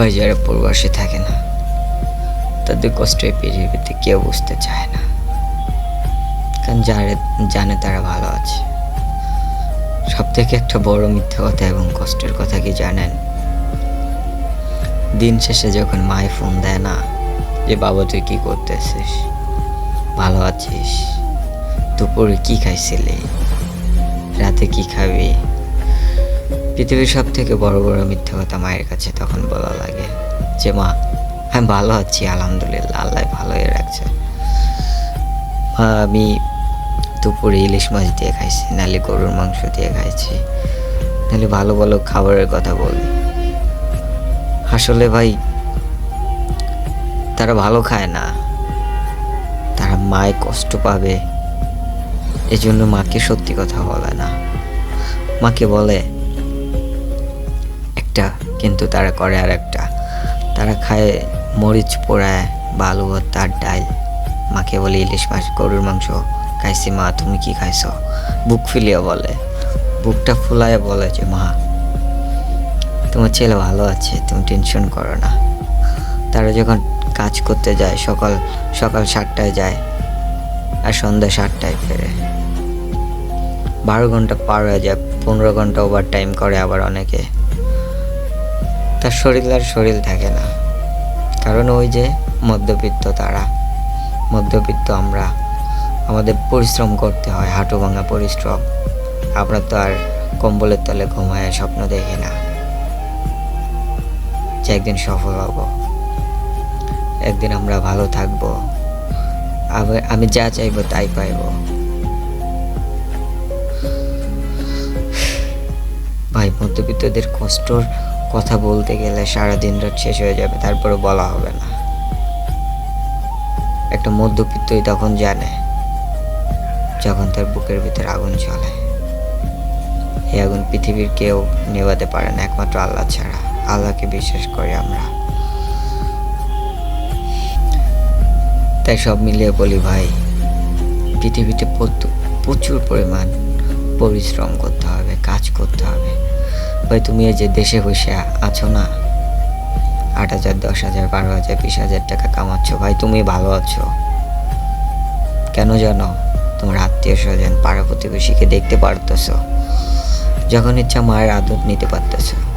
ভাই যারা প্রবাসে থাকে না। তাদের কষ্ট এই পৃথিবীতে কেউ বুঝতে চায় না। কারণ যারা জানে তারা ভালো আছে। সব থেকে একটা বড় মিথ্যা কথা এবং কষ্টের কথা কি জানেন? দিন শেষে যখন মায় ফোন দেয় না যে, বাবা, তুই কি করতেছিস? ভালো আছিস? দুপুরে কি খাইছিলি? রাতে কি খাবি? পৃথিবীর সব থেকে বড় বড় মিথ্যা কথা মায়ের কাছে তখন বলা লাগে যে, মা, আমি ভালো আছি, আলহামদুলিল্লাহ, আল্লাহ ভালোই রাখছে। মা, আমি দুপুরে ইলিশ মাছ দিয়ে খাইছি নালে গরুর মাংস দিয়ে খাইছি, নাহলে ভালো ভালো খাবারের কথা বলি আসলে ভাই, তারা ভালো খায় না। তারা মায় কষ্ট পাবে। এজন্য মাকে সত্যি কথা বলে না। মাকে বলে একটা, কিন্তু তারা করে আর একটা তারা খায় মরিচ পোড়ায় বা আলু ভর্তা ডাল। মাকে বলে, ইলিশ মাছ, গরুর মাংস খাইছি মা, তুমি কি খাইছ? বুক ফুলিয়ে বলে। বুকটা ফুলায় বলে যে, মা, তোমার ছেলে ভালো আছে, তুমি টেনশন করো না। তারা যখন কাজ করতে যায়, সকাল সকাল সাতটায় যায়, আর সন্ধ্যা সাতটায় ফেরে। বারো ঘণ্টা পার হয়ে যায়, পনেরো ঘণ্টা ওভার টাইম করে আবার অনেকে। তার শরীর আর শরীর থাকে না। কারণ ওই যে মধ্যবিত্ত তারা, মধ্যবিত্ত আমরা, আমাদের পরিশ্রম করতে হয়, হাঁটু ভাঙা পরিশ্রম। আমরা তো আর কম্বলের তলে ঘুমায় স্বপ্ন দেখি না। যে একদিন সফল হব, একদিন আমরা ভালো থাকব। আমি যা চাইব তাই পাইবো। ভাই, মধ্যবিত্তদের কষ্টর কথা বলতে গেলে সারা দিন রাত শেষ হয়ে যাবে তারপরে বলা হবে না। একটা মধ্যবিত্তই তখন জানে যখন তার বুকের ভিতরে আগুন চলে এই আগুন পৃথিবীর কেউ নেভাতে পারে না, একমাত্র আল্লাহ ছাড়া। আল্লাহকে বিশ্বাস করি আমরা। তাই সব মিলিয়ে বলি, ভাই, পৃথিবীতে প্রচুর পরিমাণ পরিশ্রম করতে হবে, কাজ করতে হবে। ভাই তুমি এই যে দেশে বসে আছো না? আট হাজার, দশ হাজার, বারো হাজার, বিশ হাজার টাকা কামাচ্ছ। ভাই, তুমি ভালো আছো। কেন জানো? তোমার আত্মীয় স্বজন পাড়া প্রতিবেশীকে দেখতে পারতেছো। যখন ইচ্ছা মায়ের আদর নিতে পারতেছো।